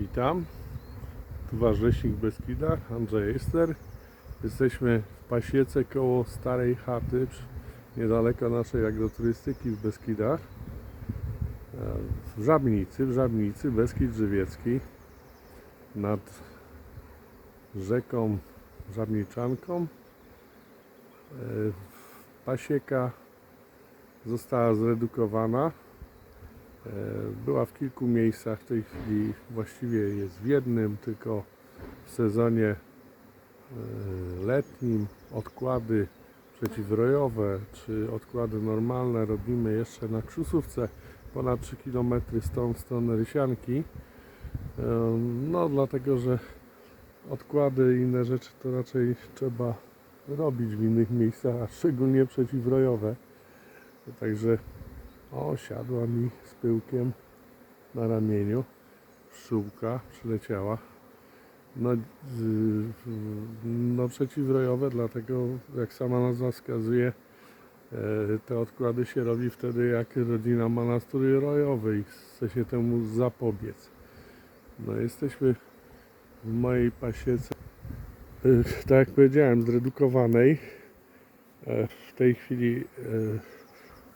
Witam. Tu Wasz Leśnik w Beskidach, Andrzej Ester. Jesteśmy w Pasiece koło starej chaty, niedaleko naszej agroturystyki w Beskidach. W Żabnicy, w Żabnicy, Beskid Żywiecki. Nad rzeką Żabniczanką. E, Pasieka została zredukowana. E, Była w kilku miejscach, w tej chwili właściwie jest w jednym, tylko w sezonie e, letnim odkłady przeciwrojowe czy odkłady normalne robimy jeszcze na Krzusówce ponad 3 km stąd, w stronę Rysianki. E, No dlatego, że odkłady i inne rzeczy to raczej trzeba robić w innych miejscach, a szczególnie przeciwrojowe. Także o, siadła mi z pyłkiem na ramieniu. Pszczółka przyleciała. No, no przeciwrojowe, dlatego jak sama nazwa wskazuje, e, te odkłady się robi wtedy, jak rodzina ma nastrój rojowy i chce się temu zapobiec. No jesteśmy w mojej pasiece, e, tak jak powiedziałem, zredukowanej. E, W tej chwili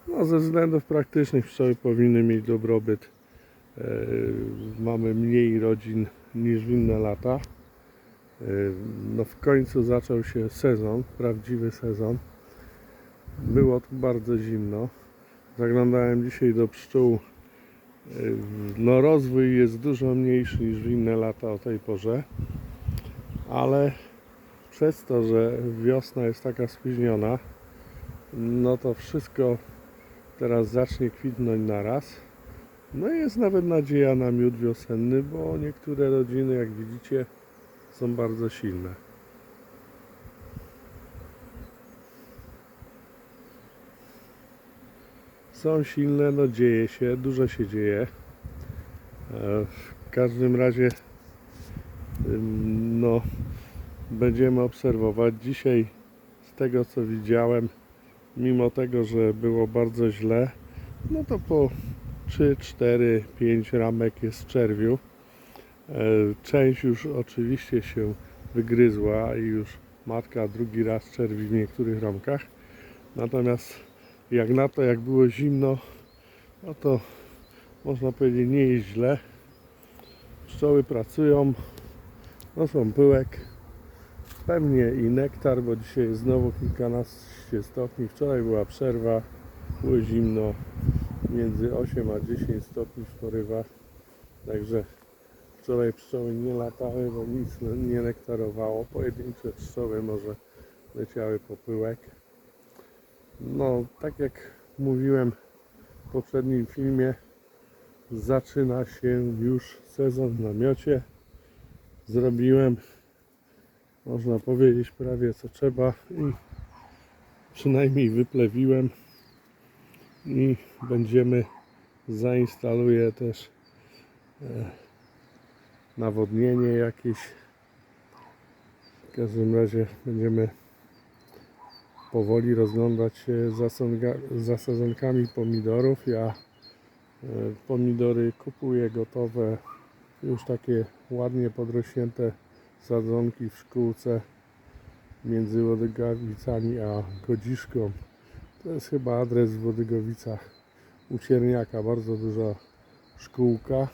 no, ze względów praktycznych pszczoły powinny mieć dobrobyt. E, Mamy mniej rodzin niż w inne lata. E, No w końcu zaczął się sezon, prawdziwy sezon. Było tu bardzo zimno. Zaglądałem dzisiaj do pszczół. E, No rozwój jest dużo mniejszy niż w inne lata o tej porze. Ale przez to, że wiosna jest taka spóźniona, no to wszystko teraz zacznie kwitnąć naraz. No i jest nawet nadzieja na miód wiosenny, bo niektóre rodziny, jak widzicie, są bardzo silne. Są silne, no dzieje się, dużo się dzieje. E, W każdym razie, no, będziemy obserwować. Dzisiaj, z tego co widziałem, mimo tego, że było bardzo źle, no to po 3, 4, 5 ramek jest czerwiu. E, Część już oczywiście się wygryzła i już matka drugi raz czerwi w niektórych ramkach. Natomiast jak na to, jak było zimno, no to można powiedzieć nie jest źle. Pszczoły pracują, noszą pyłek, Pewnie i nektar, bo dzisiaj jest znowu kilkanaście stopni. Wczoraj była przerwa, było zimno, między 8 a 10 stopni w porywach. Także wczoraj pszczoły nie latały, bo nic nie nektarowało. Pojedyncze pszczoły może leciały po pyłek. No, tak jak mówiłem w poprzednim filmie, zaczyna się już sezon w namiocie. Zrobiłem można powiedzieć prawie co trzeba i przynajmniej wyplewiłem i będziemy zainstaluję też e, nawodnienie jakieś. W każdym razie będziemy powoli rozglądać się za, sezonkami pomidorów. Ja e, pomidory kupuję gotowe już takie ładnie podrośnięte sadzonki w szkółce między Wodygowicami a Godziszką. To jest chyba adres w Wodygowicach u Cierniaka, bardzo duża szkółka.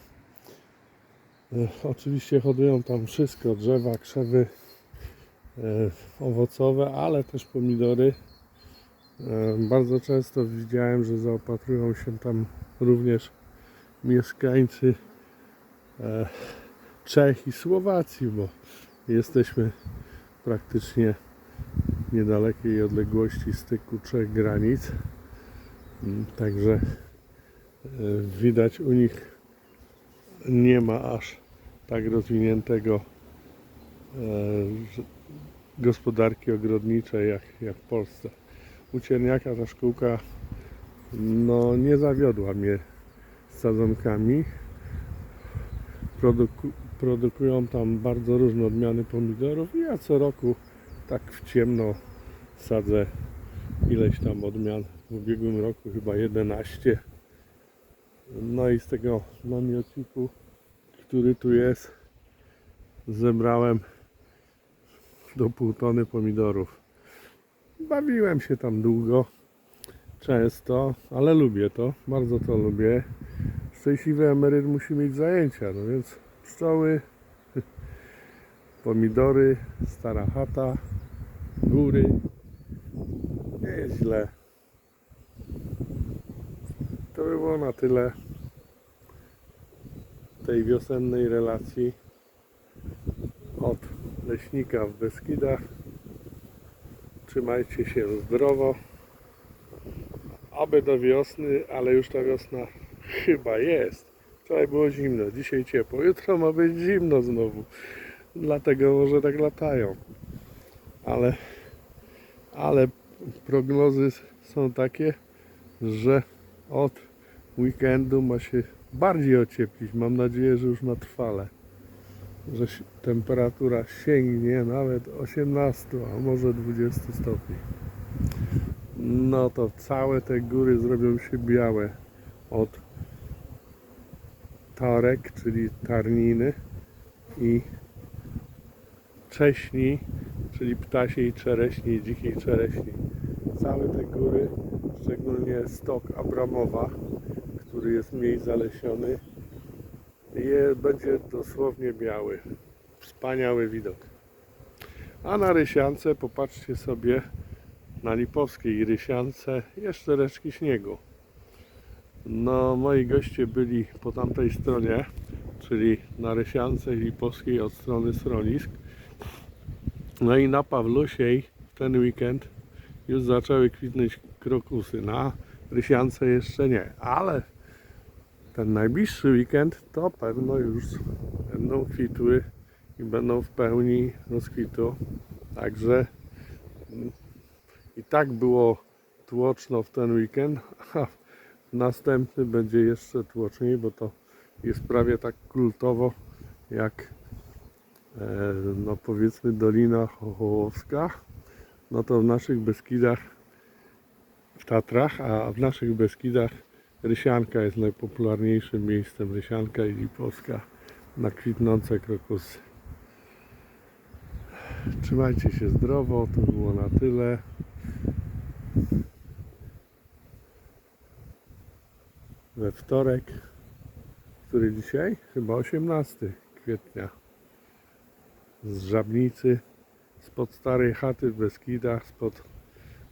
E, oczywiście hodują tam wszystko, drzewa, krzewy e, owocowe, ale też pomidory. E, bardzo często widziałem, że zaopatrują się tam również mieszkańcy Czech i Słowacji, bo jesteśmy praktycznie w niedalekiej odległości styku trzech granic. Mm, Także e, widać u nich nie ma aż tak rozwiniętego e, gospodarki ogrodniczej jak, jak w Polsce. U Cierniaka ta szkółka no, nie zawiodła mnie sadzonkami produku, produkują tam bardzo różne odmiany pomidorów i ja co roku tak w ciemno sadzę ileś tam odmian. W ubiegłym roku chyba 11. No i z tego namiotniku, który tu jest, zebrałem do pół tony pomidorów. Bawiłem się tam długo, często, ale lubię to, bardzo to lubię. Szczęśliwy emeryt musi mieć zajęcia, no więc pszczoły, pomidory, stara chata, góry. Nie jest źle. To by było na tyle tej wiosennej relacji od leśnika w Beskidach. Trzymajcie się zdrowo. Aby do wiosny, ale już ta wiosna chyba jest. Wczoraj było zimno, dzisiaj ciepło, jutro ma być zimno znowu. Dlatego może tak latają. Ale, ale prognozy są takie, że od weekendu ma się bardziej ocieplić. Mam nadzieję, że już na trwale. Że temperatura sięgnie nawet 18, a może 20 stopni. No to całe te góry zrobią się białe od tarek, czyli tarniny i cześni, czyli ptasiej czereśni dzikiej czereśni. Całe te góry, szczególnie stok Abramowa, który jest mniej zalesiony, je, będzie dosłownie biały. Wspaniały widok. A na Rysiance popatrzcie sobie na Lipowskiej Rysiance jeszcze resztki śniegu. No, moi goście byli po tamtej stronie, czyli na Rysiance Lipowskiej od strony schronisk. No i na Pawlusiej w ten weekend już zaczęły kwitnąć krokusy. Na Rysiance jeszcze nie, ale ten najbliższy weekend to pewno już będą kwitły i będą w pełni rozkwitu. Także i tak było tłoczno w ten weekend, a następny będzie jeszcze tłoczniej, bo to jest prawie tak kultowo jak e, no powiedzmy Dolina Chochołowska. No to w naszych Beskidach, w Tatrach, a w naszych Beskidach Rysianka jest najpopularniejszym miejscem. Rysianka i Lipowska na kwitnące krokusy. Trzymajcie się zdrowo, to było na tyle. We wtorek, który dzisiaj? Chyba 18 kwietnia. Z Żabnicy, spod starej chaty w Beskidach, spod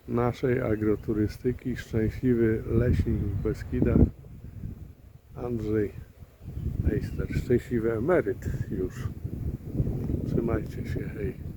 naszej agroturystyki. Szczęśliwy leśnik w Beskidach. Andrzej Ejster. Szczęśliwy emeryt już. Trzymajcie się, hej.